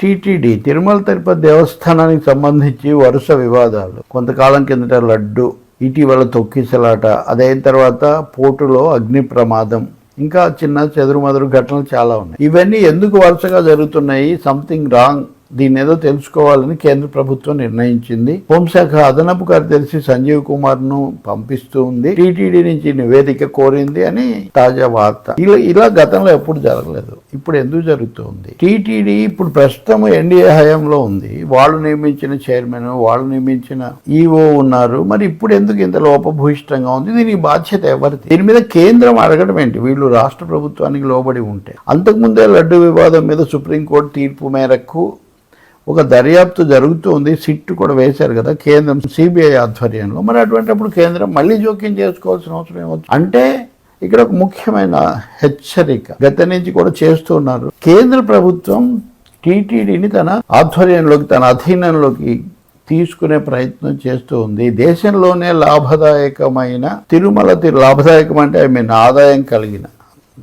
TTD Tirumala Tirupati దేవస్థానానికి సంబంధించి వరుస వివాదాలు. కొంతకాలం కిందట లడ్డు ఇటీవల తొక్కిసలాట అదైన తర్వాత పోటులో అగ్ని ప్రమాదం. ఇంకా చిన్న చెదురుమదురు ఘటనలు చాలా ఉన్నాయి. ఇవన్నీ ఎందుకు వరుసగా జరుగుతున్నాయి? సంథింగ్ రాంగ్ దీన్ని ఏదో తెలుసుకోవాలని కేంద్ర ప్రభుత్వం నిర్ణయించింది. హోంశాఖ అదనపు కార్యదర్శి సంజీవ్ కుమార్ను పంపిస్తూ ఉంది. టీటీడీ నుంచి నివేదిక కోరింది అని తాజా వార్త. ఇలా ఇలా గతంలో ఎప్పుడు జరగలేదు. ఇప్పుడు ఎందుకు జరుగుతుంది? టీటీడీ ఇప్పుడు ప్రస్తుతం ఎన్డీఏ హయాంలో ఉంది. వాళ్ళు నియమించిన చైర్మన్ వాళ్ళు నియమించిన ఈఓ ఉన్నారు. మరి ఇప్పుడు ఎందుకు ఇంత లోపభూయిష్టంగా ఉంది? దీనికి బాధ్యత ఎవరిది? దీని మీద కేంద్రం అడగడం ఏంటి? వీళ్ళు రాష్ట్ర ప్రభుత్వానికి లోబడి ఉంటే. అంతకుముందే లడ్డు వివాదం మీద సుప్రీంకోర్టు తీర్పు మేరకు ఒక దర్యాప్తు జరుగుతుంది సిట్ కూడా వేశారు కదా కేంద్రం సిబిఐ ఆధ్వర్యంలో. మరి అటువంటిప్పుడు కేంద్రం మళ్ళీ జోక్యం చేసుకోవాల్సిన అవసరం ఏమవుతుంది? అంటే ఇక్కడ ఒక ముఖ్యమైన హెచ్చరిక గత నుంచి కూడా చేస్తున్నారు కేంద్ర ప్రభుత్వం టీటీడీని తన ఆధ్వర్యంలోకి తన అధీనంలోకి తీసుకునే ప్రయత్నం చేస్తూ ఉంది. దేశంలోనే లాభదాయకమైన తిరుమల లాభదాయకం అంటే ఐ మీన్ ఆదాయం కలిగిన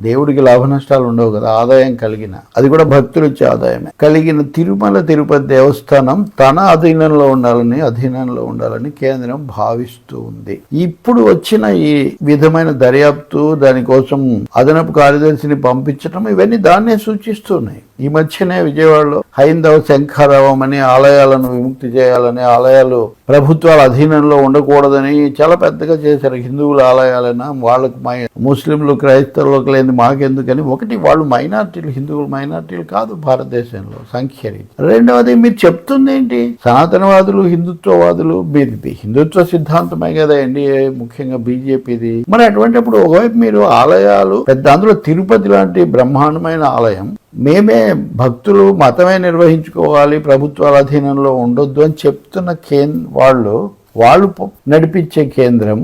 దేవుడికి లాభ నష్టాలు ఉండవు కదా ఆదాయం కలిగిన. అది కూడా భక్తులు ఇచ్చే ఆదాయమే. కలిగిన తిరుమల తిరుపతి దేవస్థానం తన అధీనంలో ఉండాలని అధీనంలో ఉండాలని కేంద్రం భావిస్తూ ఉంది. ఇప్పుడు వచ్చిన ఈ విధమైన దర్యాప్తు దానికోసం అదనపు కార్యదర్శిని పంపించడం ఇవన్నీ దాన్నే సూచిస్తున్నాయి. ఈ మధ్యనే విజయవాడలో హైందవ శంఖారావం అని ఆలయాలను విముక్తి చేయాలని ఆలయాలు ప్రభుత్వాల అధీనంలో ఉండకూడదని చాలా పెద్దగా చేశారు హిందువుల ఆలయాలైనా. వాళ్ళకు మై ముస్లింలు క్రైస్తవులకు లేని మాకెందుకని ఒకటి వాళ్ళు మైనార్టీలు హిందువులు మైనార్టీలు కాదు భారతదేశంలో సంఖ్య రెండవది మీరు చెప్తుంది ఏంటి? సనాతనవాదులు హిందుత్వవాదులు మీది హిందుత్వ సిద్ధాంతమే కదా ఎన్డీఏ ముఖ్యంగా బీజేపీది. మరి అటువంటిప్పుడు ఒకవైపు మీరు ఆలయాలు పెద్ద అందులో తిరుపతి లాంటి బ్రహ్మాండమైన ఆలయం మేమే భక్తులు మతమే నిర్వహించుకోవాలి ప్రభుత్వాల అధీనంలో ఉండొద్దు అని చెప్తున్న కేంద్ర వాళ్ళు వాళ్ళు నడిపించే కేంద్రం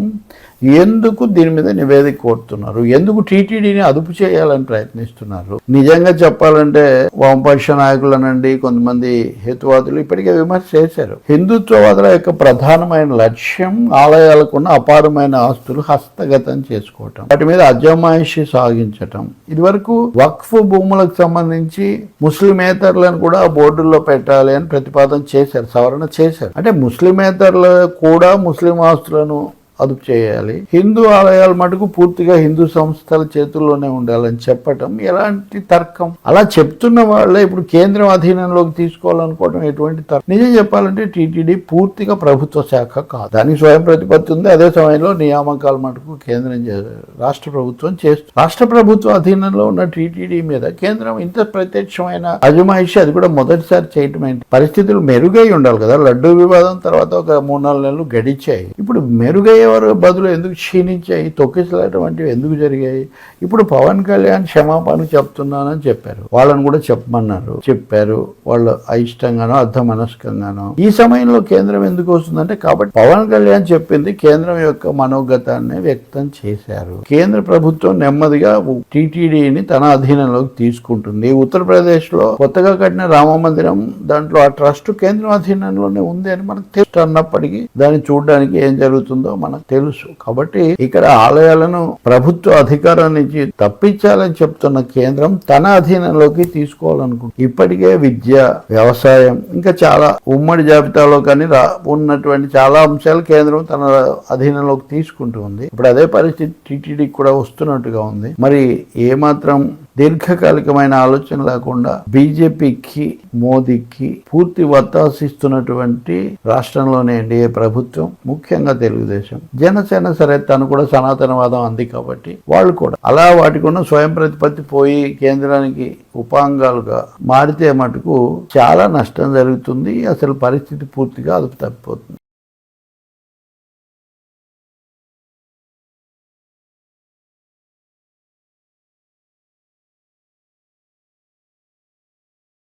ఎందుకు దీని మీద నివేదిక కోరుతున్నారు? ఎందుకు టీటీడీని అదుపు చేయాలని ప్రయత్నిస్తున్నారు? నిజంగా చెప్పాలంటే వామపక్ష నాయకులనండి కొంతమంది హేతువాదులు ఇప్పటికే విమర్శ చేశారు. హిందుత్వవాదుల యొక్క ప్రధానమైన లక్ష్యం ఆలయాలకున్న అపారమైన ఆస్తులు హస్తగతం చేసుకోవటం వాటి మీద అజమాయిషి సాగించటం. ఇదివరకు వక్ఫ్ భూములకు సంబంధించి ముస్లిమేతరులను కూడా బోర్డుల్లో పెట్టాలి అని ప్రతిపాదన చేశారు సవరణ చేశారు. అంటే ముస్లిమేతరులు కూడా ముస్లిం ఆస్తులను అదుపు చేయాలి. హిందూ ఆలయాల మటుకు పూర్తిగా హిందూ సంస్థల చేతుల్లోనే ఉండాలని చెప్పటం ఎలాంటి తర్కం? అలా చెప్తున్న వాళ్ళే ఇప్పుడు కేంద్రం అధీనంలోకి తీసుకోవాలనుకోవడం ఎటువంటి తర్కం? నిజం చెప్పాలంటే టీటీడీ పూర్తిగా ప్రభుత్వ శాఖ కాదు. దానికి స్వయం ప్రతిపత్తి ఉంది. అదే సమయంలో నియామకాల మటుకు కేంద్రం చే- రాష్ట్ర ప్రభుత్వం చేస్తుంది రాష్ట్ర ప్రభుత్వ అధీనంలో ఉన్న టీటీడీ మీద కేంద్రం ఇంత ప్రత్యక్షమైన అజమాయిషి అది కూడా మొదటిసారి చేయటం ఏంటి? పరిస్థితులు మెరుగై ఉండాలి కదా. లడ్డూ వివాదం తర్వాత ఒక మూడు నాలుగు నెలలు గడిచాయి. ఇప్పుడు మెరుగయ్యే వారు బదులు ఎందుకు క్షీణించాయి తొక్కిసలాట వంటివి ఎందుకు జరిగాయి? ఇప్పుడు పవన్ కళ్యాణ్ క్షమాపణ చెప్తున్నానని చెప్పారు. వాళ్ళని కూడా చెప్పమన్నారు. చెప్పారు. వాళ్ళు అయిష్టంగానో అర్ధమనస్కంగానో. ఈ సమయంలో కేంద్రం ఎందుకు వస్తుందంటే కాబట్టి పవన్ కళ్యాణ్ చెప్పింది కేంద్రం యొక్క మనోగతాన్ని వ్యక్తం చేశారు. కేంద్ర ప్రభుత్వం నెమ్మదిగా టీటీడీని తన అధీనంలోకి తీసుకుంటుంది. ఉత్తరప్రదేశ్లో కొత్తగా కట్టిన రామ మందిరం దాంట్లో ఆ ట్రస్ట్ కేంద్రం అధీనంలోనే ఉంది అని మనకు తెలుసు. అన్నప్పటికీ దాన్ని చూడడానికి ఏం జరుగుతుందో మనకు తెలుసు. కాబట్టి ఇక్కడ ఆలయాలను ప్రభుత్వ అధికారం నుంచి తప్పించాలని చెప్తున్న కేంద్రం తన అధీనంలోకి తీసుకోవాలనుకుంటుంది. ఇప్పటికే విద్య వ్యవసాయం ఇంకా చాలా ఉమ్మడి జాబితాలో కానీ రా ఉన్నటువంటి చాలా అంశాలు కేంద్రం తన అధీనంలోకి తీసుకుంటూ ఉంది. ఇప్పుడు అదే పరిస్థితి టీటీడీకి కూడా వస్తున్నట్టుగా ఉంది. మరి ఏమాత్రం దీర్ఘకాలికమైన ఆలోచన లేకుండా బీజేపీకి మోదీకి పూర్తి వత్తాసిస్తున్నటువంటి రాష్ట్రంలోనే ఎన్డీఏ ప్రభుత్వం ముఖ్యంగా తెలుగుదేశం. జనసేన సరే తను కూడా సనాతనవాదం అంది కాబట్టి వాళ్ళు కూడా. అలా వాటికి ఉన్న స్వయం ప్రతిపత్తి పోయి కేంద్రానికి ఉపాంగాలుగా మారితే మటుకు చాలా నష్టం జరుగుతుంది. అసలు పరిస్థితి పూర్తిగా అదుపు తప్పిపోతుంది.